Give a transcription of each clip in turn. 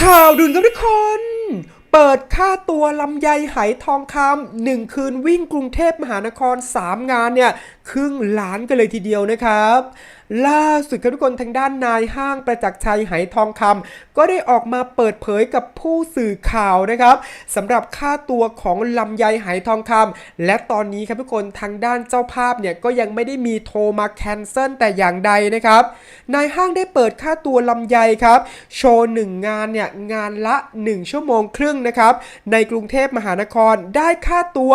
ข่าวด่วนครับทุกคน เปิดค่าตัวลำไยไหทองคำหนึ่งคืนวิ่งกรุงเทพมหานคร 3 งานเนี่ย ครึ่งล้านกันเลยทีเดียวนะครับ ล่าสุดครับทุกคนทางด้านนายห้างประจักษ์ชัยไหทองคำก็ได้ออกมาเปิดเผยกับผู้สื่อข่าวนะครับสำหรับค่าตัวของลำไยไหทองคำและตอนนี้ครับทุกคนทางด้านเจ้าภาพเนี่ยก็ยังไม่ได้มีโทรมาแคนเซิลแต่อย่างใดนะครับนายห้างได้เปิดค่าตัวลำไยครับโชว์หนึ่งงานเนี่ยงานละ 1 ชั่วโมงครึ่งนะครับในกรุงเทพมหานครได้ค่าตัว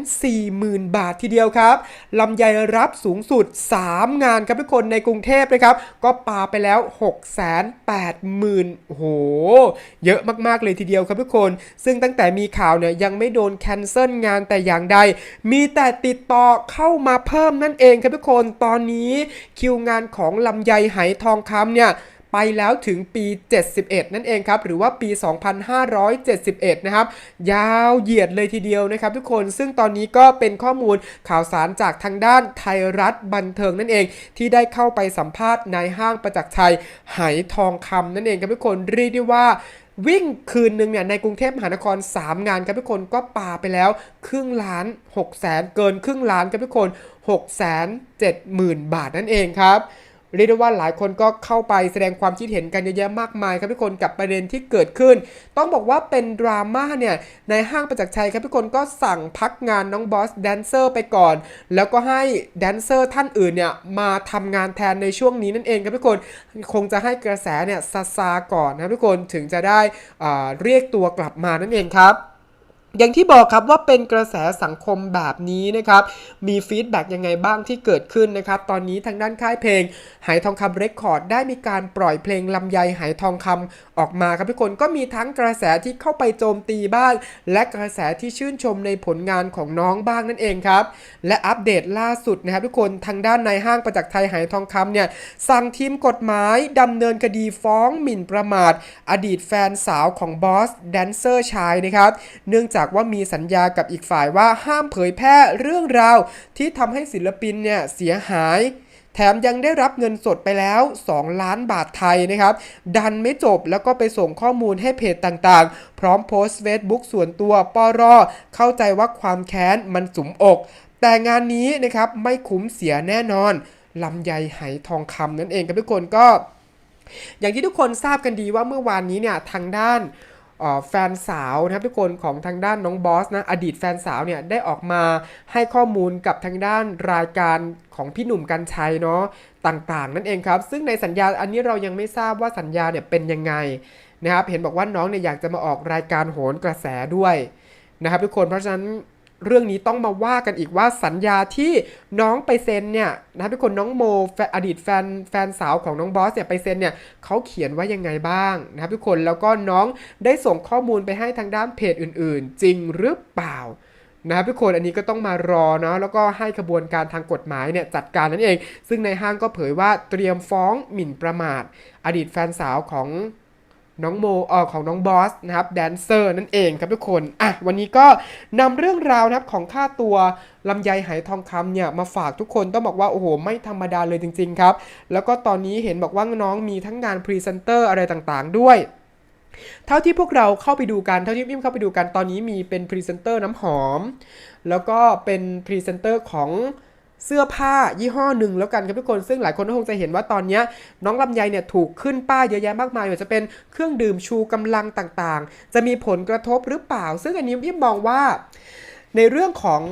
240,000 บาททีเดียวครับลำไยรับสูงสุด 3งานครับทุกคนในกรุงเทพนะครับ ก็ปาไปแล้ว 680,000โอ้โห เยอะมากๆเลยทีเดียวครับทุกคน ซึ่งตั้งแต่มีข่าวเนี่ยยังไม่โดนแคนเซิลงานแต่อย่างใด มีแต่ติดต่อเข้ามาเพิ่มนั่นเองครับทุกคน ตอนนี้คิวงานของลำไยไหทองคำเนี่ย ไปแล้วถึงปี 71 นั่นเองครับ หรือว่าปี 2571 นะครับ ยาวเหยียดเลยทีเดียวนะครับทุกคน ซึ่งตอนนี้ก็เป็นข้อมูลข่าวสารจากทางด้านไทยรัฐบันเทิงนั่นเอง ที่ได้เข้าไปสัมภาษณ์นายห้างประจักษ์ชัยไหทองคำนั่นเองครับทุกคนเรียกได้ว่าวิ่งคืนหนึ่งเนี่ยในกรุงเทพมหานคร 3 งานครับทุกคนก็ปาไปแล้ว ครึ่งล้าน6แสนเกินครึ่งล้านครับทุกคน6แสน7หมื่นบาทนั่นเองครับ เรียกได้ว่าหลายคนก็เข้าไปแสดงความคิดเห็นกันเยอะแยะมากมายครับทุกคนกับประเด็นที่เกิดขึ้น ต้องบอกว่าเป็นดราม่าเนี่ยในห้างประจักษ์ชัยครับทุกคนก็สั่งพักงานน้องบอสแดนเซอร์ไปก่อน แล้วก็ให้แดนเซอร์ท่านอื่นเนี่ยมาทำงานแทนในช่วงนี้นั่นเองครับทุกคนคงจะให้กระแสเนี่ยซาซาก่อนนะครับทุกคนถึงจะได้เรียกตัวกลับมานั่นเองครับ อย่างที่บอกครับว่าเป็นกระแสสังคมแบบนี้นะครับ มีฟีดแบ็กยังไงบ้างที่เกิดขึ้นนะครับ ตอนนี้ทางด้านค่ายเพลง หายทองคำเรคคอร์ดได้มีการปล่อยเพลงลำไยหายทองคำออกมาครับทุกคนก็มีทั้งกระแสที่เข้าไปโจมตีบ้าง และกระแสที่ชื่นชมในผลงานของน้องบ้างนั่นเองครับ และอัปเดตล่าสุดนะครับทุกคนทางด้านในายห้างประจักษ์ไทยหายทองคำเนี่ยสั่งทีมกฎหมายดำเนินคดีฟ้องหมิ่นประมาท อดีตแฟนสาวของบอสแดนเซอร์ชายนะครับ เนื่องจากว่ามีสัญญากับอีกฝ่ายว่าห้ามเผยแพร่เรื่องราว ที่ทำให้ศิลปินเนี่ยเสียหาย แถมยังได้รับเงินสดไปแล้ว 2 ล้านบาทไทยนะครับ ดันไม่จบแล้วก็ไปส่งข้อมูลให้เพจต่างๆ พร้อมโพสต์เฟซบุ๊กส่วนตัวปอรอเข้าใจว่าความแค้นมันสุมอก แต่งานนี้นะครับไม่คุ้มเสียแน่นอนลำไยไหทองคำนั่นเองครับทุกคนก็ อย่างที่ทุกคนทราบกันดีว่าเมื่อวานนี้เนี่ยทางด้าน แฟนสาวนะครับทุกคนของทางด้านน้องบอสนะอดีตแฟนสาวเนี่ยได้ออกมาให้ข้อมูลกับทางด้านรายการของพี่หนุ่มกัญชัยเนาะต่างๆ นั่นเองครับ ซึ่งในสัญญาอันนี้เรายังไม่ทราบว่าสัญญาเนี่ยเป็นยังไงนะครับเห็นบอกว่าน้องเนี่ยอยากจะมาออกรายการโหนกระแสด้วยนะครับทุกคนเพราะฉะนั้น เรื่องนี้ต้องมาว่ากันอีกว่าสัญญาที่น้องไปเซ็นเนี่ยนะทุกคนน้องโมอดีตแฟนแฟนสาวของน้องบอสเนี่ยไปเซ็นเนี่ยเขาเขียนว่ายังไงบ้างนะครับทุกคนแล้วก็น้องได้ส่งข้อมูลไปให้ทางด้านเพจอื่น ๆ จริงหรือเปล่านะครับทุกคนอันนี้ก็ต้องมารอเนาะแล้วก็ให้ขบวนการทางกฎหมายเนี่ยจัดการนั่นเอง ซึ่งในห้างก็เผยว่าเตรียมฟ้องหมิ่นประมาท อดีตแฟนสาวของ น้องโมเออของน้องบอสนะครับแดนเซอร์นั่นเองครับทุกคนอะวันนี้ก็นำเรื่องราวนะครับของค่าตัวลำไยไหทองคำเนี่ยมาฝากทุกคนต้องบอกว่าโอ้โหไม่ธรรมดาเลยจริง ๆ ครับ แล้วก็ตอนนี้เห็นบอกว่าน้องมีทั้งงานพรีเซนเตอร์อะไรต่างๆด้วยเท่าที่พวกเราเข้าไปดูกันเท่าที่พิมเข้าไปดูกันตอนนี้มีเป็นพรีเซนเตอร์น้ำหอม แล้วก็เป็นพรีเซนเตอร์ของ เสื้อผ้ายี่ห้อหนึ่งแล้วกันครับทุกคนซึ่งหลายคนก็คงจะเห็นว่าตอนนี้น้องลำไยเนี่ยถูกขึ้นป้ายเยอะแยะมากมายว่าจะเป็นเครื่องดื่มชูกำลังต่างๆ จะมีผลกระทบหรือเปล่า ซึ่งอันนี้พี่มองว่า ในเรื่องของ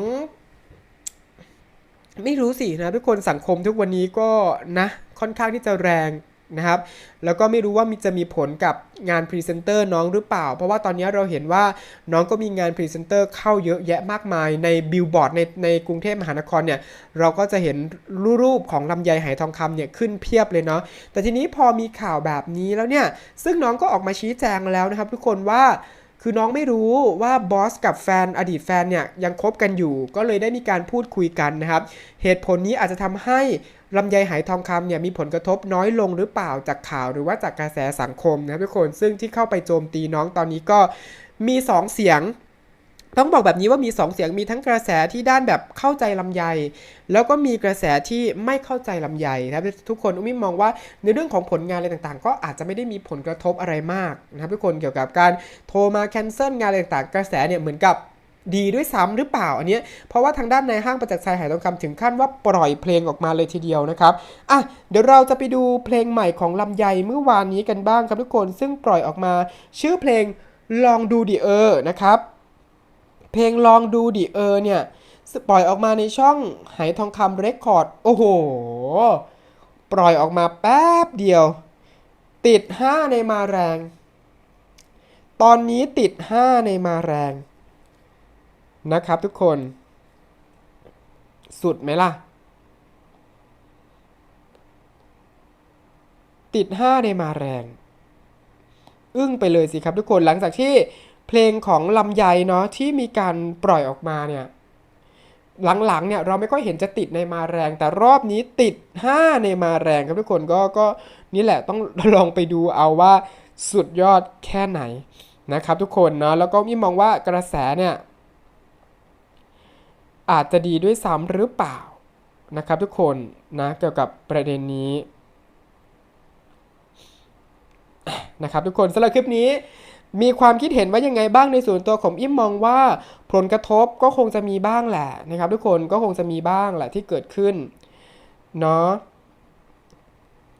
ไม่รู้สินะทุกคนสังคมทุกวันนี้ก็นะค่อนข้างที่จะแรง นะครับ แล้วก็ไม่รู้ว่ามีจะมีผลกับงานพรีเซนเตอร์น้องหรือเปล่า เพราะว่าตอนนี้เราเห็นว่าน้องก็มีงานพรีเซนเตอร์เข้าเยอะแยะมากมาย ในบิลบอร์ดในในกรุงเทพมหานครเนี่ย เราก็จะเห็นรูปของลำไยไหทองคำเนี่ยขึ้นเพียบเลยเนาะ แต่ทีนี้พอมีข่าวแบบนี้แล้วเนี่ย ซึ่งน้องก็ออกมาชี้แจงแล้วนะครับทุกคนว่า คือน้องไม่รู้ว่าบอสกับแฟนอดีตแฟนเนี่ยยังคบกันอยู่ ก็เลยได้มีการพูดคุยกันนะครับ เหตุผลนี้อาจจะทำให้ลำไยหายทองคำเนี่ยมีผลกระทบน้อยลงหรือเปล่าจากข่าวหรือว่าจากกระแสสังคมนะครับทุกคนซึ่งที่เข้าไปโจมตีน้องตอนนี้ก็มี 2 เสียง ต้องบอกแบบนี้ว่ามี 2 เสียงมีทั้งกระแสที่ด้านแบบเข้าใจลำไย แล้วก็มีกระแสที่ไม่เข้าใจลำไยนะครับทุกคนอุ้มมองว่าในเรื่องของผลงานอะไรต่างๆ ก็อาจจะไม่ได้มีผลกระทบอะไรมากนะครับทุกคนเกี่ยวกับการโทรมาแคนเซิลงานอะไรต่างๆ กระแสเนี่ยเหมือนกับดีด้วยซ้ำหรือเปล่าอันนี้เพราะว่าทางด้านในห้างประจักษ์ชัยหายทองคำถึงขั้นว่าปล่อยเพลงออกมาเลยทีเดียวนะครับอะเดี๋ยวเราจะไปดูเพลงใหม่ของลำไยเมื่อวานนี้กันบ้างครับทุกคนซึ่งปล่อยออกมา ชื่อเพลงลองดูดิเออนะครับ เพลงลองดูดิเออเนี่ยปล่อยออกมาในช่องไหทองคำเรคคอร์ด โอ้โห ปล่อยออกมาแป๊บเดียว ติด 5 ในมาแรง ตอนนี้ติด 5 ในมาแรง นะครับทุกคน สุดไหมล่ะ ติด 5 ในมาแรง อึ้งไปเลยสิครับทุกคนหลังจากที่ เพลงของลำไยเนาะที่มีการปล่อยออกมาเนี่ยหลังๆเนี่ยเราไม่ค่อยเห็นจะติดในมาแรง แต่รอบนี้ติด 5 ในมาแรงครับทุกคนก็ก็นี่แหละต้องลองไปดูเอาว่าสุดยอดแค่ไหนนะครับทุกคนเนาะแล้วก็มีมองว่ากระแสเนี่ยอาจจะดีด้วยซ้ำหรือเปล่านะครับทุกคนนะเกี่ยวกับประเด็นนี้นะครับทุกคนสำหรับคลิปนี้ มีความคิดเห็นว่ายังไงบ้างในส่วนตัวของอิมมองว่าผลกระทบก็คงจะมีบ้างแหละนะครับ ทุกคนก็คงจะมีบ้างแหละที่เกิดขึ้นเนาะ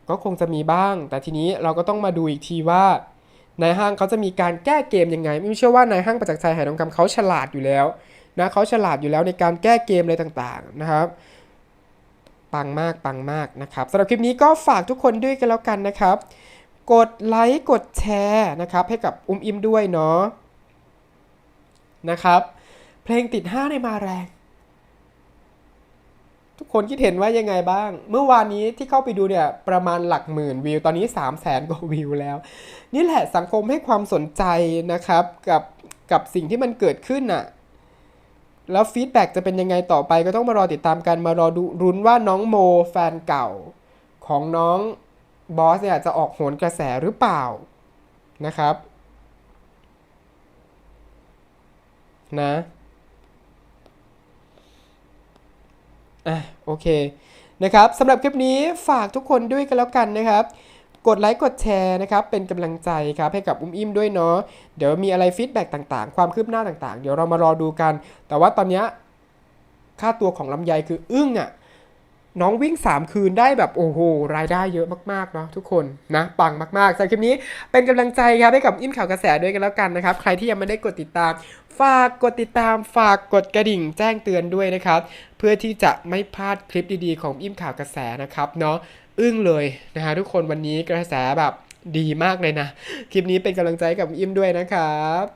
ก็คงจะมีบ้าง แต่ทีนี้เราก็ต้องมาดูอีกทีว่าในห้างเขาจะมีการแก้เกมยังไง ไม่เชื่อว่าในห้างประจักษ์ชัยหายทองคำเขาฉลาดอยู่แล้วนะเขาฉลาดอยู่แล้วในการแก้เกมอะไรต่างๆนะครับ ปังมากปังมากนะครับสำหรับคลิปนี้ก็ฝากทุกคนด้วยกันแล้วกันนะครับ กดไลค์กดแชร์นะครับให้กับอุ้มอิมด้วยเนาะนะครับ เพลงติด5ในมาแรง ทุกคนคิดเห็นว่ายังไงบ้าง เมื่อวานนี้ที่เข้าไปดูเนี่ยประมาณหลักหมื่นวิว ตอนนี้ 3 0 0แสนกว่าวิวแล้ว นี่แหละสังคมให้ความสนใจนะครับกับกับสิ่งที่มันเกิดขึ้นน่ะแล้วฟีดแบ็กจะเป็นยังไงต่อไปก็ต้องมารอติดตามกันมารอดูรุ้นว่าน้องโมแฟนเก่าของน้อง บอสเนี่ยจะออกโหนกระแสหรือเปล่านะครับนะอะโอเคนะครับสำหรับคลิปนี้ฝากทุกคนด้วยกันแล้วกันนะครับ กดไลค์กดแชร์นะครับ เป็นกำลังใจครับให้กับอุ้มอิ่มด้วยเนาะเดี๋ยวมีอะไรฟีดแบ็กต่างๆ ความคืบหน้าต่างๆ เดี๋ยวเรามารอดูกัน แต่ว่าตอนเนี้ยค่าตัวของลำไยคืออึ้งอะ่ะ น้องวิ่ง 3 คืนได้แบบโอ้โหรายได้เยอะมากๆเนาะทุกคนนะปังมากๆสำหรับคลิปนี้เป็นกำลังใจครับให้กับอิ่มข่าวกระแสด้วยกันแล้วกันนะครับ ใครที่ยังไม่ได้กดติดตาม ฝากกดติดตามฝากกดกระดิ่งแจ้งเตือนด้วยนะครับ เพื่อที่จะไม่พลาดคลิปดีๆ ของอิ่มข่าวกระแสนะครับเนาะอึ้งเลยนะฮะทุกคนวันนี้กระแสแบบดีมากเลยนะ คลิปนี้เป็นกำลังใจกับอิ่มด้วยนะครับ